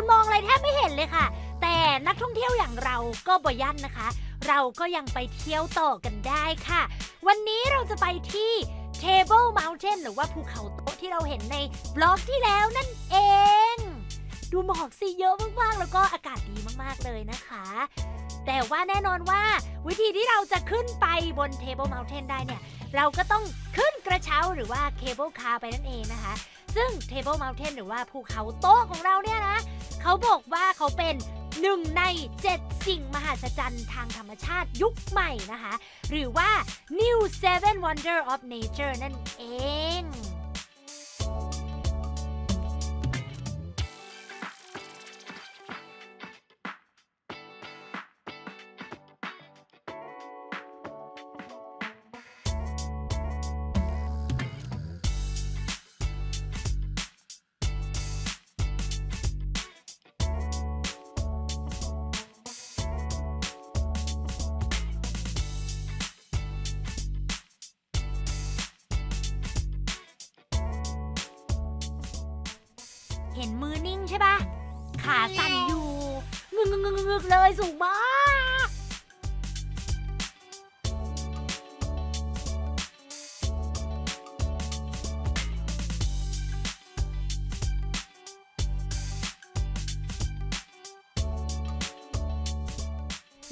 นมองอะไรแทบไม่เห็นเลยค่ะ แต่นักท่องเที่ยวอย่างเราก็บ่ยันนะคะ เราก็ยังไปเที่ยวต่อกันได้ค่ะ วันนี้เราจะไปที่ Table Mountain หรือว่าภูเขาโต๊ะที่เราเห็นในบล็อกที่แล้วนั่นเอง ดูหมอกสิเยอะมากๆ แล้วก็อากาศดีมากๆเลยนะคะ แต่ว่าแน่นอนว่าวิธีที่เราจะขึ้นไปบน Table Mountain ได้เนี่ย เราก็ต้องขึ้นกระเช้าหรือว่าเคเบิลคาร์ไปนั่นเองนะคะ ซึ่ง Table Mountain หรือว่าภูเขาโต๊ะของเราเนี่ยนะ เขาบอกว่าเขาเป็นหนึ่งใน 7 สิ่งมหัศจรรย์ทางธรรมชาติยุคใหม่นะคะ หรือว่า New Seven Wonder of Nature นั่นเอง ห็นมือนิ่งใช่ปะขาสั่นอยู่งึกงึกงึกงึกเลยสูงมาก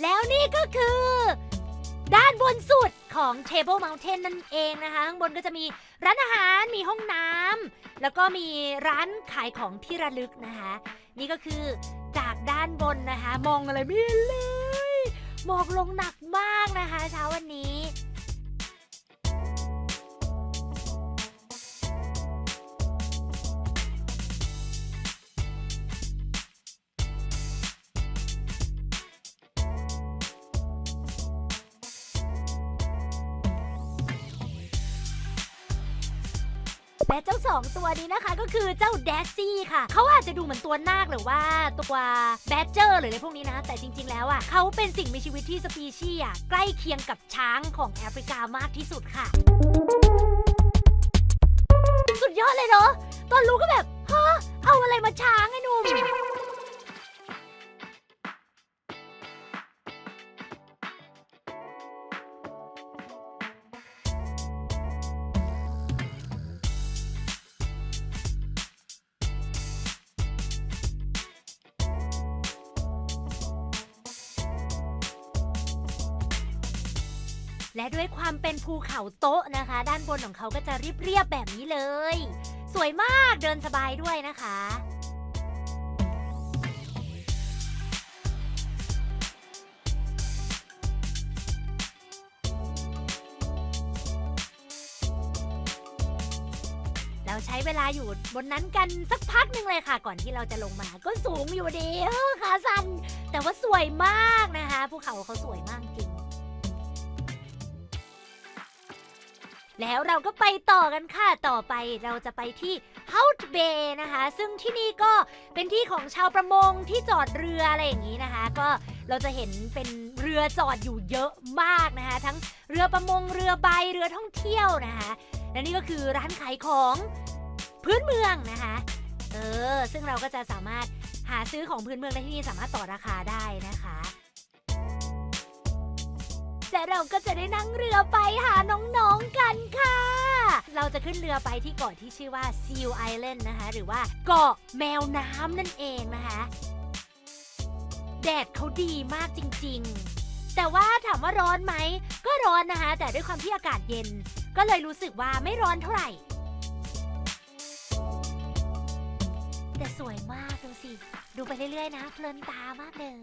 แล้วนี่ก็คือ ด้านบนสุด ของ Table Mountain นั่นเองนะคะ ข้างบนก็จะมีร้านอาหารมีห้องน้ำแล้วก็มีร้านขายของที่ระลึกนะคะ นี่ก็คือจากด้านบนนะคะ มองอะไรไม่เห็นเลยหมอกลงหนักมากนะคะ เช้าวันนี้ และเจ้าสองตัวนี้นะคะก็คือเจ้าแดซซี่ค่ะ เขาอาจจะดูเหมือนตัวนาคหรือว่าตัวแบดเจอร์หรืออะไรพวกนี้นะ แต่จริง ๆ แล้วอะเขาเป็นสิ่งมีชีวิตที่สปีชีส์อะใกล้เคียงกับช้างของแอฟริกามากที่สุดค่ะ สุดยอดเลยเนาะตอนรู้ก็แบบฮะเอาอะไรมาช้างไอ้หนุ่ม และด้วยความเป็นภูเขาโต๊ะนะคะ ด้านบนของเขาก็จะเรียบๆแบบนี้เลย สวยมากเดินสบายด้วยนะคะราใช้เวลาอยู่บนนั้นกันสักพักหนึ่งเลยค่ะ ก่อนที่เราจะลงมาก็สูงอยู่ดีเออขาสันแต่ว่าสวยมากนะคะภูเขาเขาสวยมากจริง แล้วเราก็ไปต่อกันค่ะ ต่อไปเราจะไปที่ h o u t Bay นะคะ ซึ่งที่นี่ก็เป็นที่ของชาวประมงที่จอดเรืออะไรอย่างนี้นะคะ ก็เราจะเห็นเป็นเรือจอดอยู่เยอะมากนะคะ ทั้งเรือประมงเรือใบเรือท่องเที่ยวนะคะและนี่ก็คือร้านขายของพื้นเมืองนะคะ เออ ซึ่งเราก็จะสามารถหาซื้อของพื้นเมืองได้ที่นี่สามารถต่อราคาได้นะคะ และเราก็จะได้นั่งเรือไปหาน้องๆกันค่ะ เราจะขึ้นเรือไปที่เกาะที่ชื่อว่า Seal Island นะคะ หรือว่าเกาะแมวน้ำนั่นเองนะคะ แดดเขาดีมากจริงๆ แต่ว่าถามว่าร้อนไหม ก็ร้อนนะคะ แต่ด้วยความที่อากาศเย็น ก็เลยรู้สึกว่าไม่ร้อนเท่าไหร่แต่สวยมากดูสิ ดูไปเรื่อยๆนะ เพลินตามากเลย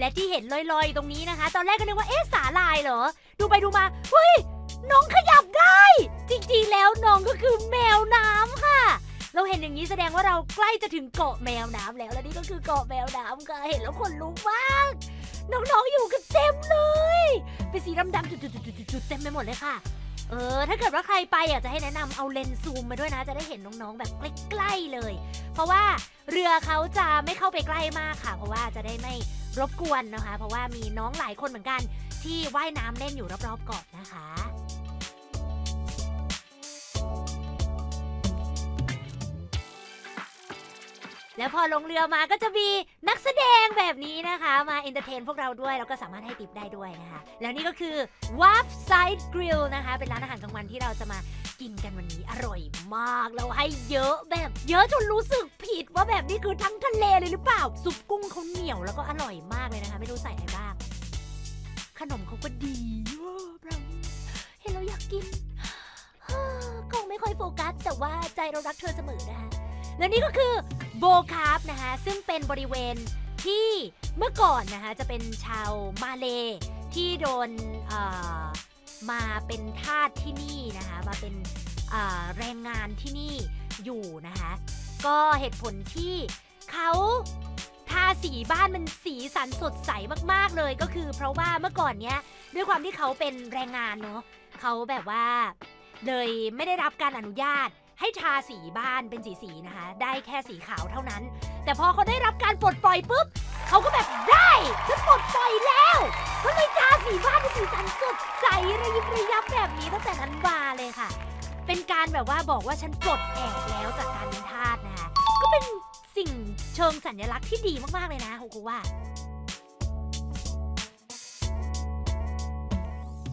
และที่เห็นลอยๆ ตรงนี้นะคะ ตอนแรกก็นึกว่าเอ๊ะสาลายเหรอ ดูไปดูมา เฮ้ย น้องขยับได้ จริงๆแล้วน้องก็คือแมวน้ำค่ะ เราเห็นอย่างนี้แสดงว่าเราใกล้จะถึงเกาะแมวน้ำแล้ว และนี่ก็คือเกาะแมวน้ำค่ะ เห็นแล้วขนลุกมาก น้องๆอยู่กันเต็มเลย เป็นสีดำๆจุดๆๆๆเต็มไปหมดเลยค่ะเออถ้าเกิดว่าใครไปอยากจะให้แนะนำเอาเลนส์ซูมมาด้วยนะ จะได้เห็นน้องๆแบบใกล้ๆเลย เพราะว่าเรือเขาจะไม่เข้าไปใกล้มากค่ะ เพราะว่าจะได้ไม่ รบกวนนะคะ เพราะว่ามีน้องหลายคนเหมือนกัน ที่ว่ายน้ำเล่นอยู่รอบๆเกาะนะคะแล้วพอลงเรือมาก็จะมีนักแสดงแบบนี้นะคะ มาเอนเตอร์เทนพวกเราด้วย แล้วก็สามารถให้ติปได้ด้วยนะคะ แล้วนี่ก็คือ w a f Side Grill นะคะ เป็นร้านอาหารกลางวันที่เราจะมา กินกันวันนี้อร่อยมากเราให้เยอะแบบเยอะจนรู้สึกผิดว่าแบบนี้คือทั้งทะเลเลยหรือเปล่า ซุปกุ้งเขาเหนียวแล้วก็อร่อยมากเลยนะคะ ไม่รู้ใส่อะไรบ้าง ขนมเขาก็ดีเวอร์บราวนี่เห็นแล้วอยากกินกล้องไม่ค่อยโฟกัส แต่ว่าใจเรารักเธอเสมอนะคะและนี่ก็คือโบคาร์ฟนะคะซึ่งเป็นบริเวณที่เมื่อก่อนนะคะจะเป็นชาวมาเลที่โดนออ มาเป็นทาสที่นี่นะคะ มาเป็นแรงงานที่นี่อยู่นะคะ ก็เหตุผลที่เขาทาสีบ้านมันสีสันสดใสมากๆเลยก็คือ เพราะว่าเมื่อก่อนเนี้ยด้วยความที่เขาเป็นแรงงานเนาะเขาแบบว่า เลยไม่ได้รับการอนุญาตให้ทาสีบ้านเป็นสีสีๆนะคะ ได้แค่สีขาวเท่านั้น แต่พอเขาได้รับการปลดปล่อยปุ๊บเขาก็แบบได้ฉันปลดปล่อย แล้วก็เลยทาสีบ้านเป็นสีสันสดใสระยิบระยับแบบนี้ตั้งแต่นั้นมาเลยค่ะ เป็นการแบบว่าบอกว่าฉันปลดแอกแล้วจากการเป็นทาสนะคะก็เป็นสิ่งเชิงสัญลักษณ์ที่ดีมากๆเลยนะโฮคุว่า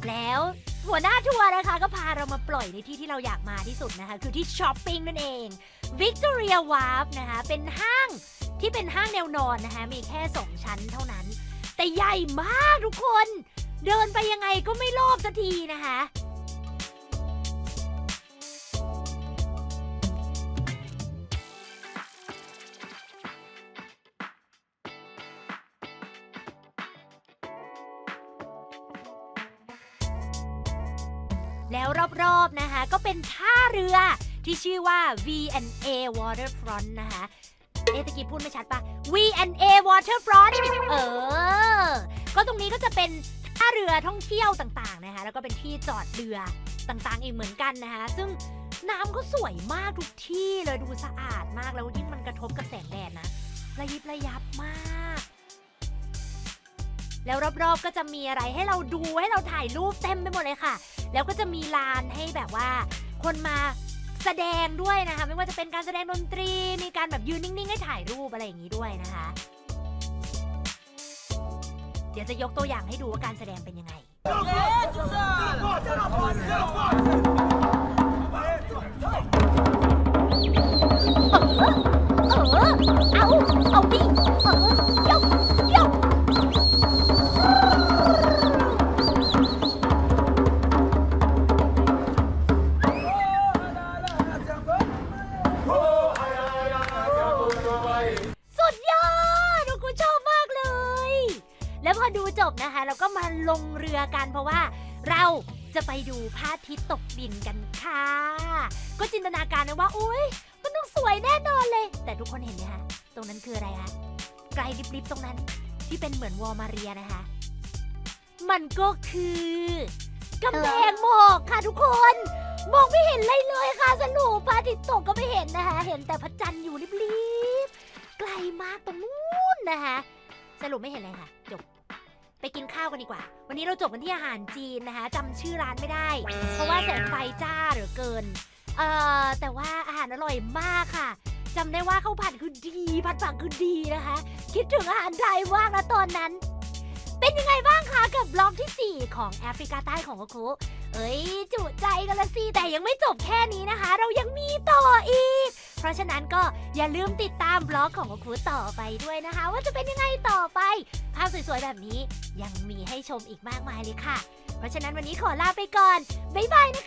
แล้วหัวหน้าทัวร์นะคะก็พาเรามาปล่อยในที่ที่เราอยากมาที่สุดนะคะ คือที่ช้อปปิ้งนั่นเอง Victoria Wharf นะคะ เป็นห้างที่เป็นห้างแนวนอนนะคะ มีแค่ 2 ชั้นเท่านั้น แต่ใหญ่มากทุกคน เดินไปยังไงก็ไม่โลภสักทีนะคะแล้วรอบๆนะคะ ก็เป็นท่าเรือที่ชื่อว่า V&A Waterfront นะคะ เอะตะกี้พูดไม่ชัดปะ V&A Waterfront เออ ก็ตรงนี้ก็จะเป็นท่าเรือท่องเที่ยวต่างๆนะคะแล้วก็เป็นที่จอดเรือต่างๆอีกเหมือนกันนะคะซึ่งน้ำก็สวยมากทุกที่เลยดูสะอาดมากแล้วยิ่งมันกระทบกับแสงแดดนะระยิบระยับมาก แล้วรอบๆก็จะมีอะไรให้เราดูให้เราถ่ายรูปเต็มไปหมดเลยค่ะ แล้วก็จะมีลานให้แบบว่า คนมาแสดงด้วยนะคะ ไม่ว่าจะเป็นการแสดงดนตรี มีการแบบยืนนิ่งๆให้ถ่ายรูปอะไรอย่างนี้ด้วยนะคะ ดี๋ยวจะยกตัวอย่างให้ดูว่าการแสดงเป็นยังไง เออ เออ เอา เอาดิเออ งเรือกันเพราะว่าเราจะไปดูพระอาทิตย์ตกดินกันค่ะ ก็จินตนาการนะว่าอุ้ยมันต้องสวยแน่นอนเลย แต่ทุกคนเห็นไหมคะตรงนั้นคืออะไรคะไกลลิบๆตรงนั้นที่เป็นเหมือนวอลมาเรียนะคะ มันก็คือกำแพงหมอกค่ะทุกคนมองไม่เห็นเลยเลยค่ะสรุปพระอาทิตย์ตกก็ไม่เห็นนะคะ เห็นแต่พระจันทร์อยู่ริบๆไกลมากตรงนู้นนะคะ สรุปไม่เห็นเลยค่ะจบ ไปกินข้าวกันดีกว่า วันนี้เราจบกันที่อาหารจีนนะคะจำชื่อร้านไม่ได้ เพราะว่าแสงไฟจ้าเหลือเกิน เอ่อ แต่ว่าอาหารอร่อยมากค่ะจำได้ว่าข้าวผัดคือดี ผัดผักคือดีนะคะ คิดถึงอาหารไทยมากนะตอนนั้น เป็นยังไงบ้างคะกับบล็อกที่ 4 ของแอฟริกาใต้ของโอคุเอ้ยจุใจกันละสิแต่ยังไม่จบแค่นี้นะคะ เรายังมีต่ออีก เพราะฉะนั้นก็อย่าลืมติดตามบล็อกของโอคูต่อไปด้วยนะคะ ว่าจะเป็นยังไงต่อไป ภาพสวยๆแบบนี้ยังมีให้ชมอีกมากมายเลยค่ะ เพราะฉะนั้นวันนี้ขอลาไปก่อน บ๊ายบายนะคะ